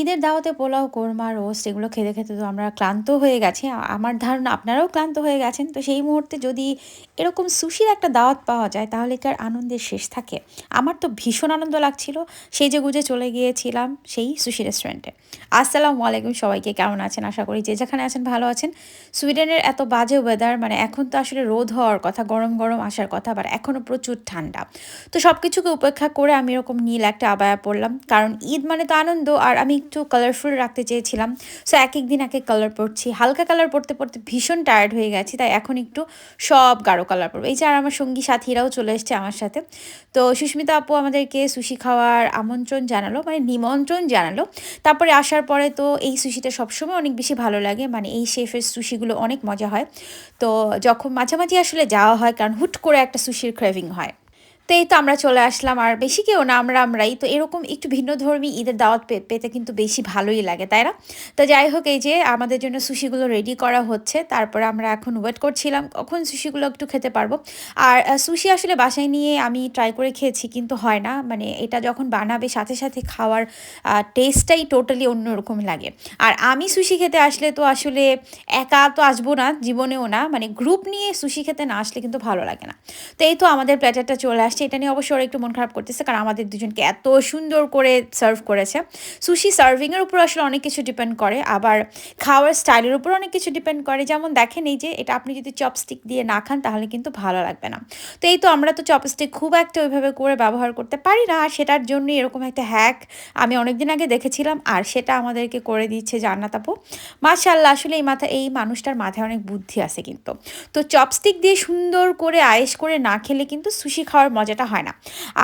ঈদের দাওয়াতে পোলাও, কোরমা, রোস্ট এগুলো খেতে খেতে তো আমরা ক্লান্ত হয়ে গেছি। আমার ধারণা আপনারাও ক্লান্ত হয়ে গেছেন। তো সেই মুহূর্তে যদি এরকম সুশির একটা দাওয়াত পাওয়া যায়, তাহলে কি আর আনন্দের শেষ থাকে? আমার তো ভীষণ আনন্দ লাগছিল। সেই যে গুজে চলে গিয়েছিলাম সেই সুশি রেস্টুরেন্টে। আসসালামু আলাইকুম সবাইকে, কেমন আছেন? আশা করি যে যেখানে আছেন ভালো আছেন। সুইডেনের এত বাজে ওয়েদার মানে এখন তো আসলে রোদ হওয়ার কথা, গরম গরম আসার কথা বাট এখনও প্রচুর ঠান্ডা। তো সব কিছুকে উপেক্ষা করে আমি এরকম নীল একটা আবায়া পড়লাম। কারণ ঈদ মানে তো আনন্দ, আর আমি একটু কালারফুল রাখতে চেয়েছিলাম। সো এক এক দিন এক এক কালার পরছি। হালকা কালার পরতে পরতে ভীষণ টায়ার্ড হয়ে গেছি, তাই এখন একটু সব গাঢ় কালার পরবো। এই যে আর আমার সঙ্গী সাথীরাও চলে এসছে আমার সাথে। তো, সুস্মিতা আপু আমাদেরকে সুশি খাওয়ার আমন্ত্রণ জানালো মানে নিমন্ত্রণ জানালো। তারপরে আসার পরে তো এই সুশিটা সবসময় অনেক বেশি ভালো লাগে মানে এই শেফের সুশিগুলো অনেক মজা হয়। তো, যখন মাঝামাঝি আসলে যাওয়া হয়, কারণ হুট করে একটা সুশির ক্রেভিং হয়। তো এই তো আমরা চলে আসলাম, আর বেশি কেউ না, আমরা আমরাই। তো এরকম একটু ভিন্ন ধর্মী ঈদের দাওয়াত পেতে কিন্তু বেশি ভালোই লাগে, তাই না? তো যাই হোক, এই যে আমাদের জন্য সুশিগুলো রেডি করা হচ্ছে, তারপরে আমরা এখন ওয়েট করছিলাম, কখন সুশিগুলো একটু খেতে পারব। আর সুশি আসলে বাসায় নিয়ে আমি ট্রাই করে খেয়েছি, কিন্তু হয় না মানে এটা যখন বানাবে, সাথে সাথে খাওয়ার টেস্টটাই টোটালি অন্যরকম লাগে। আর আমি সুশি খেতে আসলে তো আসলে একা তো আসব না, জীবনেও না মানে গ্রুপ নিয়ে সুশি খেতে না আসলে কিন্তু ভালো লাগে না। তো এই তো আমাদের প্ল্যাটারটা চলে আসছে, এটা নিয়ে অবশ্য ওরা একটু মন খারাপ করতেছে, কারণ আমাদের দুজনকে এত সুন্দর করে সার্ভ করেছে। সুশি সার্ভিংয়ের উপর আসলে অনেক কিছু ডিপেন্ড করে, আবার খাওয়ার স্টাইলের উপর অনেক কিছু ডিপেন্ড করে। যেমন দেখেন, এই যে এটা আপনি যদি চপস্টিক দিয়ে না খান, তাহলে কিন্তু ভালো লাগবে না। তো এই তো আমরা তো চপস্টিক খুব একটা ওইভাবে করে ব্যবহার করতে পারি না, আর সেটার জন্য এরকম একটা হ্যাক আমি অনেকদিন আগে দেখেছিলাম, আর সেটা আমাদেরকে করে দিচ্ছে জান্নাত আপু। মাশাল্লাহ আসলে এই মাথা, এই মানুষটার মাথায় অনেক বুদ্ধি আছে কিন্তু। তো চপস্টিক দিয়ে সুন্দর করে আয়েস করে না খেলে কিন্তু সুশি খাওয়ার মজাটা হয় না।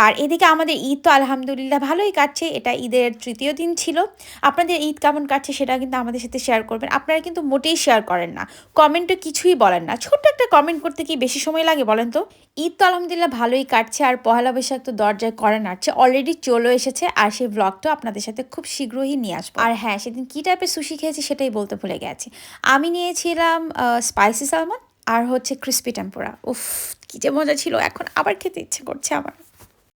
আর এদিকে আমাদের ঈদ তো আলহামদুলিল্লাহ ভালোই কাটছে, এটা ঈদের তৃতীয় দিন ছিল। আপনাদের ঈদ কেমন কাটছে সেটা কিন্তু আমাদের সাথে শেয়ার করবেন। আপনারা কিন্তু মোটেই শেয়ার করেন না। কমেন্টে কিছুই বলেন না। ছোট্ট একটা কমেন্ট করতে কি বেশি সময় লাগে বলেন তো? ঈদ তো আলহামদুলিল্লাহ ভালোই কাটছে আর পহেলা বৈশাখ তো দরজায় করে নাড়ছে। অলরেডি চলে এসেছে আর সেই ব্লগটা আপনাদের সাথে খুব শীঘ্রই নিয়ে আসব। আর হ্যাঁ সেদিন কী টাইপের সুশি খেয়েছি সেটাই বলতে ভুলে গেছি। আমি নিয়েছিলাম স্পাইসি সালমন আর হচ্ছে ক্রিস্পি টেম্পোরা উফ, কী যে মজা ছিল। এখন আবার খেতে ইচ্ছে করছে আমার।